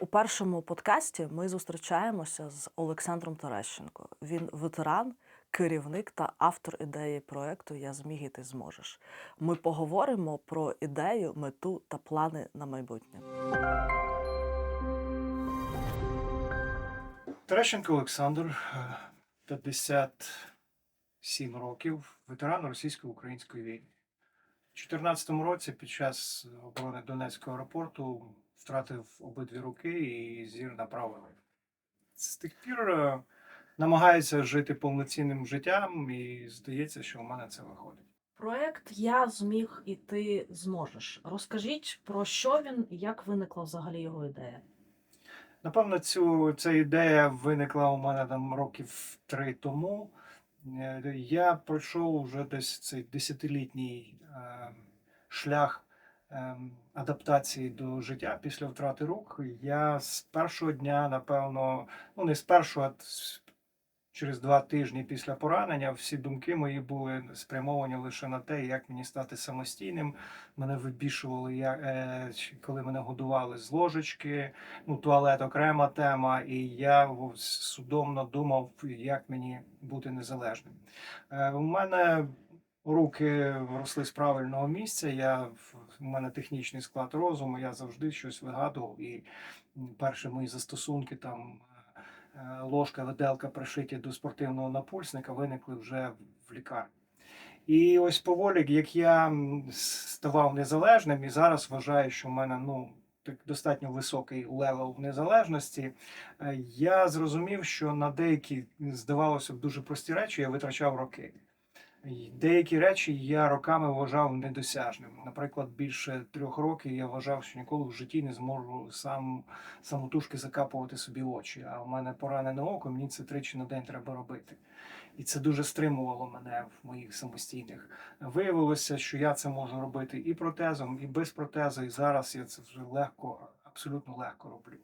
У першому подкасті ми зустрічаємося з Олександром Терещенко. Він ветеран, керівник та автор ідеї проекту Я зміг і ти зможеш. Ми поговоримо про ідею, мету та плани на майбутнє. Терещенко Олександр, е, 57 років, ветеран російсько-української війни. У 2014 році під час оборони Донецького аеропорту втратив обидві руки і зір направили. З тих пір е, намагається жити повноцінним життям, і здається, що у мене це виходить. Проект Я зміг і ти зможеш. Розкажіть про що він і як виникла взагалі його ідея. Напевно, цю ця ідея виникла у мене там років три тому. Е, Я пройшов вже десь цей десятилітній е, шлях адаптації до життя після втрати рук. Я з першого дня, напевно, ну не з першого, а через два тижні після поранення, всі думки мої були спрямовані лише на те, як мені стати самостійним. Мене вибішували, я, е, коли мене годували з ложечки ну, туалет окрема тема, і я судомно думав, як мені бути незалежним. Е, у мене руки росли з правильного місця. Я, в- мене технічний склад розуму, я завжди щось вигадував. І перші мої застосунки там. е, Ложка, виделка пришиті до спортивного напульсника виникли вже в лікарні. І ось поволі, як я ставав незалежним, і зараз вважаю, що в мене ну, так достатньо високий левел незалежності, е, я зрозумів, що на деякі, здавалося б, дуже прості речі я витрачав роки. Деякі речі я роками вважав недосяжними. Наприклад, більше трьох років я вважав, що ніколи в житті не зможу сам самотужки закапувати собі очі. А в мене поранене око, мені це тричі на день треба робити. І це дуже стримувало мене в моїх самостійних. Виявилося, що я це можу робити і протезом, і без протезу. І зараз я це вже легко, абсолютно легко роблю.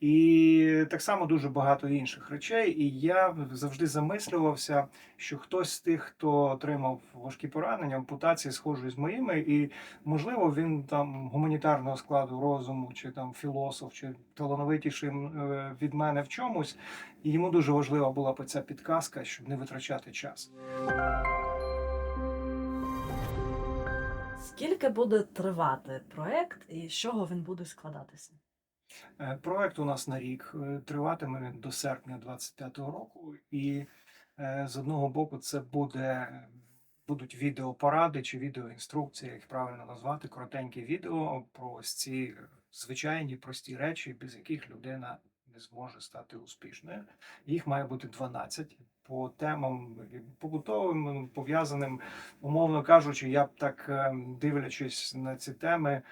І так само дуже багато інших речей. І я завжди замислювався, що хтось з тих, хто отримав важкі поранення, ампутації, схожі з моїми, і можливо він там гуманітарного складу розуму, чи там філософ, чи талановитіший е, від мене в чомусь. І йому дуже важлива була ця підказка, щоб не витрачати час. Скільки буде тривати проект і з чого він буде складатися? Е, Проект у нас на рік е, триватиме до серпня 25-го року, і е, з одного боку це буде. Будуть відеопоради чи відеоінструкції, як правильно назвати, коротенькі відео про ось ці звичайні прості речі, без яких людина не зможе стати успішною. Їх має бути 12 по темам побутовим, пов'язаним, умовно кажучи, я б так е, дивлячись на ці теми,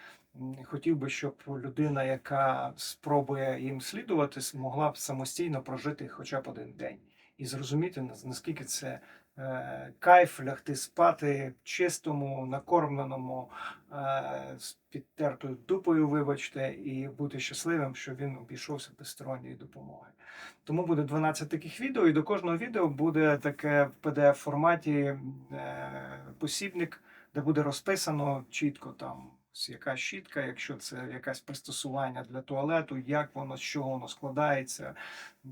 хотів би, щоб людина, яка спробує їм слідувати, змогла б самостійно прожити хоча б один день і зрозуміти наскільки це е, кайф лягти спати чистому, накормленому, е, з підтертою дупою, вибачте, і бути щасливим, що він обійшовся без сторонньої допомоги. Тому буде 12 таких відео, і до кожного відео буде таке в pdf форматі е, посібник, де буде розписано чітко там. Яка щітка, якщо це якесь пристосування для туалету, як воно, з чого воно складається,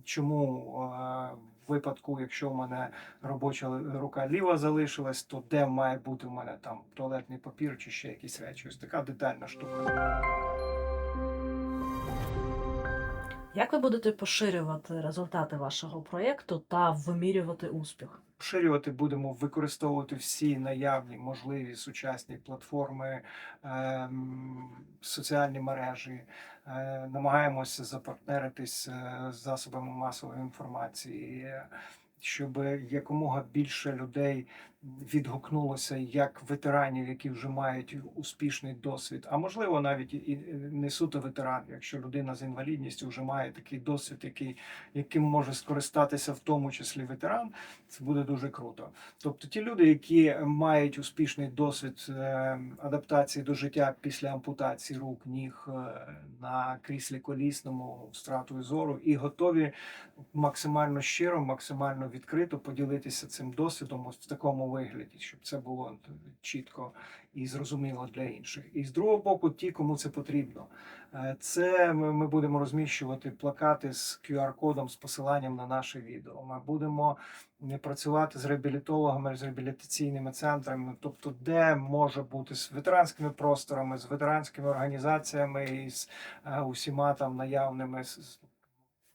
чому е, в випадку, якщо в мене робоча рука ліва залишилась, то де має бути в мене там туалетний папір чи ще якісь речі. Ось така детальна штука. Як ви будете поширювати результати вашого проєкту та вимірювати успіх? Поширювати будемо використовувати всі наявні можливі сучасні платформи, ем, соціальні мережі. Е, намагаємося запартнеритись е, з засобами масової інформації, е, щоб якомога більше людей відгукнулося як ветеранів, які вже мають успішний досвід, а можливо навіть і- не суто ветеран, якщо людина з інвалідністю вже має такий досвід, який яким може скористатися в тому числі ветеран. Це буде дуже круто. Тобто ті люди, які мають успішний досвід е, адаптації до життя після ампутації рук, ніг е, на кріслі колісному втратою зору і готові максимально щиро, максимально відкрито поділитися цим досвідом ось в такому вигляді, щоб це було чітко і зрозуміло для інших. І з другого боку, ті, кому це потрібно, Е, це ми, будемо розміщувати плакати з QR-кодом з посиланням на наше відео. Ми будемо е, працювати з реабілітологами, з реабілітаційними центрами, тобто, де може бути з ветеранськими просторами, з ветеранськими організаціями і з е, усіма там наявними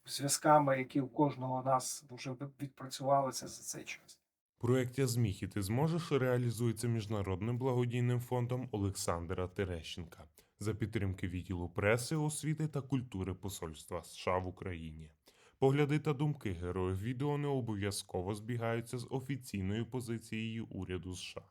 зв'язками, які у кожного нас вже відпрацювалися за цей час. Проект «Я зміг і ти зможеш реалізується міжнародним благодійним фондом Олександра Терещенка за підтримки відділу преси, освіти та культури Посольства США в Україні. Погляди та думки героїв відео не обов'язково збігаються з офіційною позицією уряду США.